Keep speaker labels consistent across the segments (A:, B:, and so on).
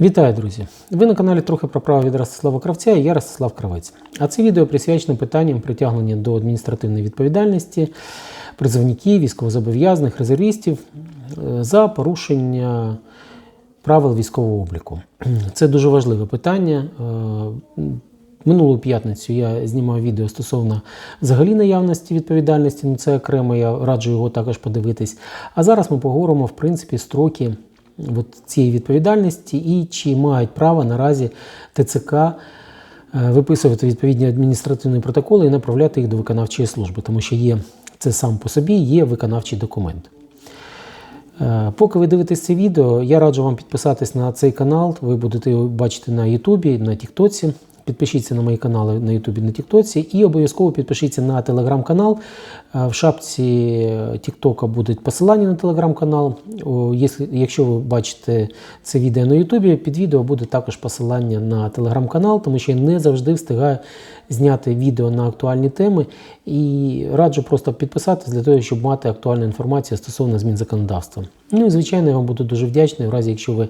A: Вітаю, друзі! Ви на каналі трохи про право від Ростислава Кравця і я Ростислав Кравець. А це відео присвячено питанням притягнення до адміністративної відповідальності призовників, військовозобов'язаних, резервістів е, за порушення правил військового обліку. Це дуже важливе питання. Е, Минулу п'ятницю я знімав відео стосовно взагалі наявності відповідальності, ну це окремо, я раджу його також подивитись. А зараз ми поговоримо, в принципі, строки от цієї відповідальності і чи мають право наразі ТЦК е, виписувати відповідні адміністративні протоколи і направляти їх до виконавчої служби, тому що є це сам по собі є виконавчий документ. Е, Поки ви дивитесь це відео, я раджу вам підписатись на цей канал. Ви будете його бачити на Ютубі, на Тіктоці. Підпишіться на мої канали на Ютубі на Тіктоці і обов'язково підпишіться на телеграм-канал. Е, В шапці Тіктока будуть посилання на телеграм-канал. Якщо- Якщо ви бачите це відео на Ютубі, під відео буде також посилання на телеграм-канал, тому що я не завжди встигаю зняти відео на актуальні теми. І раджу просто підписатись для того, щоб мати актуальну інформацію стосовно змін законодавства. Ну і звичайно, я вам буду дуже вдячний, в разі якщо ви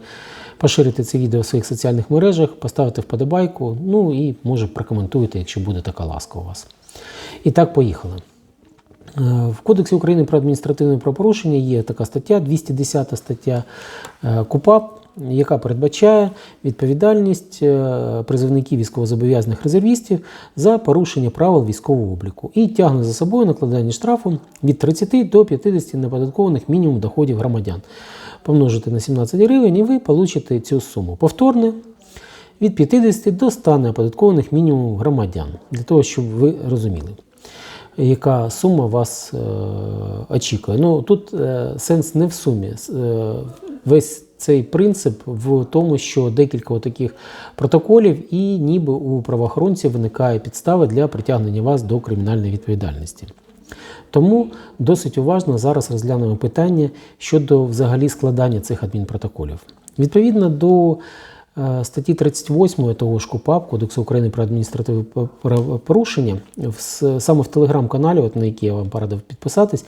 A: поширите це відео в своїх соціальних мережах, поставите вподобайку, ну і може прокоментуєте, якщо буде така ласка у вас. І так, поїхали. Е, В Кодексі України про адміністративне правопорушення є така стаття, 210 стаття е, КУПАП, яка передбачає відповідальність е, призовників військовозобов'язаних резервістів за порушення правил військового обліку і тягне за собою накладання штрафу від 30 до 50 неподаткованих мінімум доходів громадян. Помножити на 17 гривень і ви получите цю суму. Повторне від 50 до 100 неоподаткованих мінімум громадян, для того, щоб ви розуміли яка сума вас е, очікує. Ну тут е, сенс не в сумі. Е, весь цей принцип в тому, що декілька таких протоколів, і ніби у правоохоронців виникає підстави для притягнення вас до кримінальної відповідальності. Тому досить уважно зараз розглянемо питання щодо взагалі складання цих адмінпротоколів. Відповідно до статті 38 того ж КУПАП Кодексу України про адміністративне правопорушення, в саме в телеграм-каналі, от на який я вам порадив підписатись,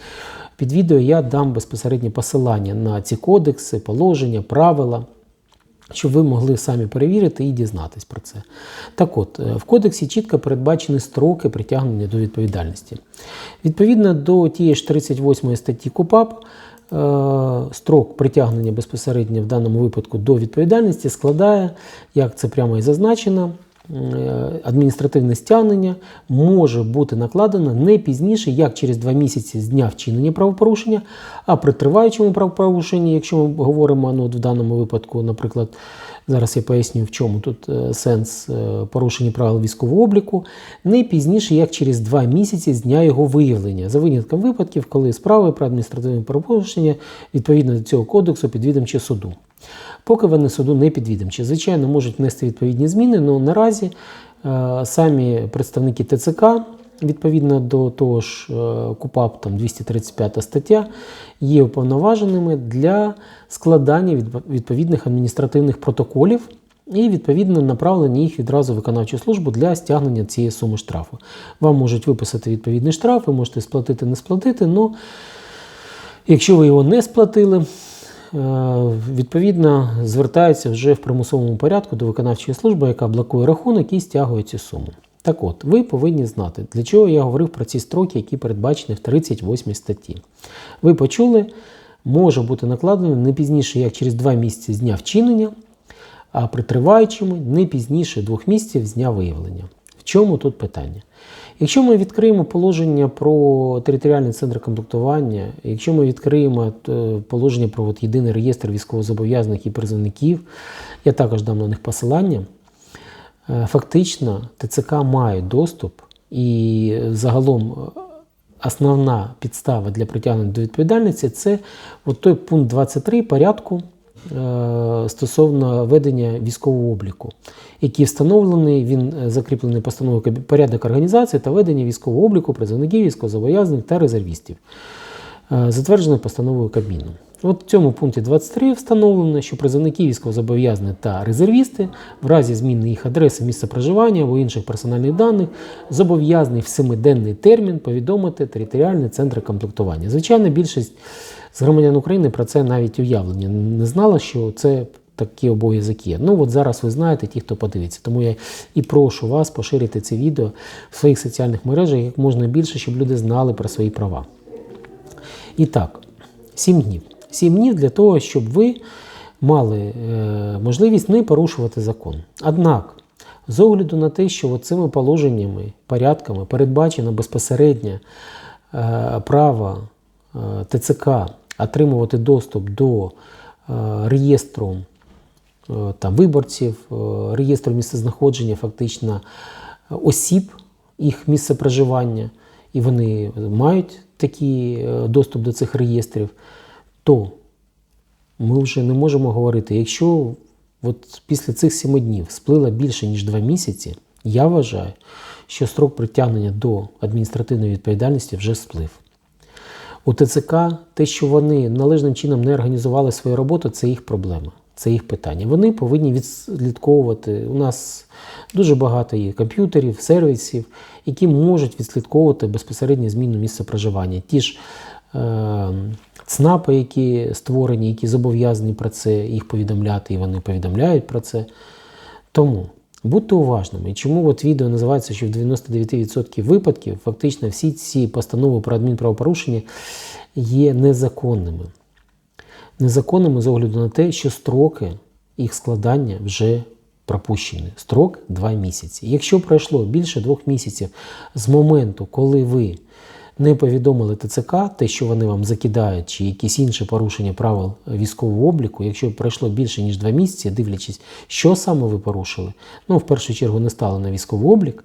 A: під відео я дам безпосередньо посилання на ці кодекси, положення, правила щоб ви могли самі перевірити і дізнатись про це. Так от, е, в кодексі чітко передбачені строки притягнення до відповідальності. Відповідно до тієї ж 38 статті КУПАП, е, строк притягнення безпосередньо в даному випадку до відповідальності складає, як це прямо і зазначено, е, адміністративне стягнення може бути накладено не пізніше, як через два місяці з дня вчинення правопорушення, а при триваючому правопорушенні, якщо ми говоримо ну, от в даному випадку, наприклад, зараз я поясню, в чому тут е, сенс е, порушення правил військового обліку, не пізніше, як через два місяці з дня його виявлення, за винятком випадків, коли справи про адміністративне правопорушення відповідно до цього кодексу підвідомчі суду. Поки вони суду не підвідомчі. Звичайно, можуть внести відповідні зміни, але наразі е, самі представники ТЦК, відповідно до того ж е, КУПАП, там 235 стаття, є уповноваженими для складання відповідних адміністративних протоколів і відповідно направлення їх відразу в виконавчу службу для стягнення цієї суми штрафу. Вам можуть виписати відповідний штраф, ви можете сплатити, не сплатити, але Якщо ви його не сплатили, відповідно звертається вже в примусовому порядку до виконавчої служби, яка блокує рахунок і стягує цю суму. Так от, ви повинні знати, для чого я говорив про ці строки, які передбачені в 38 статті. Ви почули, може бути накладено не пізніше, як через 2 місяці з дня вчинення, а при триваючому не пізніше двох місяців з дня виявлення. В чому тут питання? Якщо ми відкриємо положення про територіальний центр комплектування, якщо ми відкриємо е, положення про от єдиний реєстр військовозобов'язаних і призовників, я також дам на них посилання. Е, Фактично, ТЦК має доступ і е, загалом основна підстава для притягнення до відповідальності це от той пункт 23 порядку стосовно ведення військового обліку, який встановлений, він е, закріплений постановою порядок організації та ведення військового обліку призовників, військовозобов'язаних та резервістів, е, затверджений постановою Кабміну. От в цьому пункті 23 встановлено, що призовники військовозобов'язані та резервісти в разі зміни їх адреси, місця проживання або інших персональних даних зобов'язані в семиденний термін повідомити територіальний центр комплектування. Звичайно, більшість з громадян України про це навіть уявлення не знала, що це такий обов'язок. Ну от зараз ви знаєте, ті, хто подивиться. Тому я і прошу вас поширити це відео в своїх соціальних мережах як можна більше, щоб люди знали про свої права. І так, 7 днів. 7 днів для того, щоб ви мали е, можливість не порушувати закон. Однак, з огляду на те, що цими положеннями, порядками передбачено безпосередньо е, право ТЦК отримувати доступ до е, реєстру е, там, виборців, е, реєстру місцезнаходження фактично е, осіб, їх місце проживання, і вони мають такий е, доступ до цих реєстрів, то ми вже не можемо говорити, якщо от після цих сіми днів сплило більше, ніж два місяці, я вважаю, що строк притягнення до адміністративної відповідальності вже сплив. У ТЦК те, що вони належним чином не організували свою роботу, це їх проблема, це їх питання. Вони повинні відслідковувати. У нас дуже багато є комп'ютерів, сервісів, які можуть відслідковувати безпосередньо зміну місця проживання. Ті ж е, ЦНАПи, які створені, які зобов'язані про це їх повідомляти, і вони повідомляють про це. Тому будьте уважними. І чому от відео називається, що в 99% випадків фактично всі ці постанови про адмінправопорушення є незаконними. Незаконними з огляду на те, що строки їх складання вже пропущені. Строк 2 місяці. Якщо пройшло більше двох місяців з моменту, коли ви не повідомили ТЦК, те, що вони вам закидають, чи якісь інші порушення правил військового обліку, якщо пройшло більше ніж два місяці, дивлячись, що саме ви порушили, ну в першу чергу не стали на військовий облік.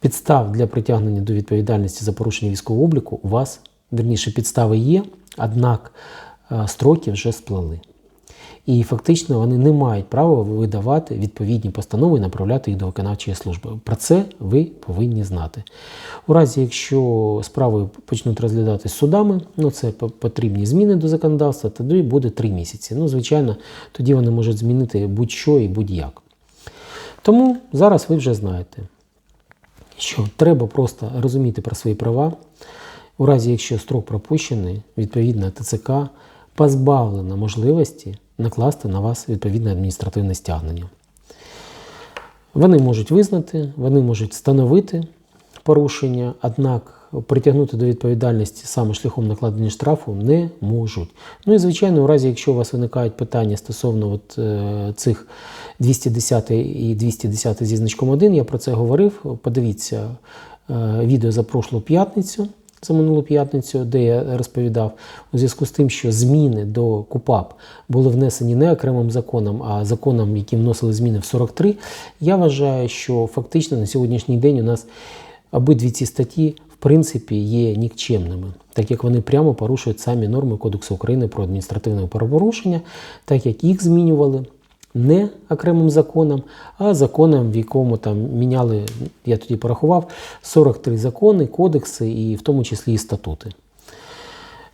A: Підстав для притягнення до відповідальності за порушення військового обліку у вас, верніше, підстави є, однак е, строки вже сплили. І фактично вони не мають права видавати відповідні постанови і направляти їх до виконавчої служби. Про це ви повинні знати. У разі, якщо справи почнуть розглядатись судами, ну це потрібні зміни до законодавства, тоді буде три місяці. Ну, звичайно, тоді вони можуть змінити будь-що і будь-як. Тому зараз ви вже знаєте, що треба просто розуміти про свої права. У разі, якщо строк пропущений, відповідно ТЦК позбавлена можливості накласти на вас відповідне адміністративне стягнення. Вони можуть визнати, вони можуть встановити порушення, однак притягнути до відповідальності саме шляхом накладення штрафу не можуть. Ну і звичайно, у разі, якщо у вас виникають питання стосовно от, е, цих 210 і 210 зі значком 1, я про це говорив. Подивіться е, відео за прошлу п'ятницю за минулу п'ятницю, де я розповідав, у зв'язку з тим, що зміни до КУПАП були внесені не окремим законом, а законом, які вносили зміни в 43, я вважаю, що фактично на сьогоднішній день у нас обидві ці статті. В принципі, є нікчемними, так як вони прямо порушують самі норми Кодексу України про адміністративне правопорушення, так як їх змінювали не окремим законом, а законом, в якому там міняли, я тоді порахував, 43 закони, кодекси і в тому числі і статути.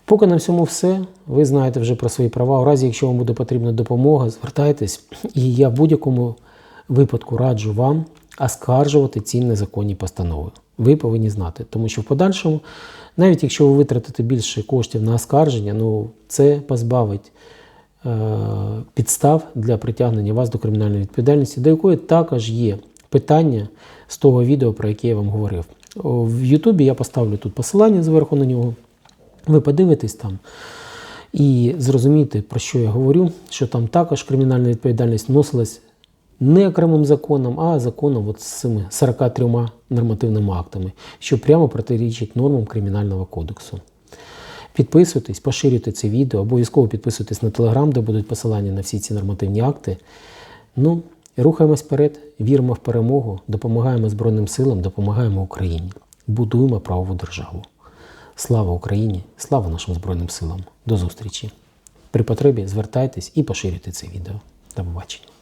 A: Поки на всьому все, ви знаєте вже про свої права. У разі, якщо вам буде потрібна допомога, звертайтесь. І я в будь-якому випадку раджу вам оскаржувати ці незаконні постанови. Ви повинні знати, тому що в подальшому, навіть якщо ви витратите більше коштів на оскарження, ну це позбавить підстав для притягнення вас до кримінальної відповідальності, до якої також є питання з того відео, про яке я вам говорив. В Ютубі я поставлю тут посилання зверху на нього. Ви подивитесь там і зрозумієте, про що я говорю, що там також кримінальна відповідальність вносилась не окремим законом, а законом от з цими 43 нормативними актами, що прямо протирічить нормам Кримінального кодексу. Підписуйтесь, поширюйте це відео, обов'язково підписуйтесь на телеграм, де будуть посилання на всі ці нормативні акти. Ну, рухаємось вперед, віримо в перемогу, допомагаємо Збройним силам, допомагаємо Україні. Будуємо правову державу. Слава Україні! Слава нашим Збройним силам! До зустрічі! При потребі звертайтесь і поширюйте це відео. До побачення!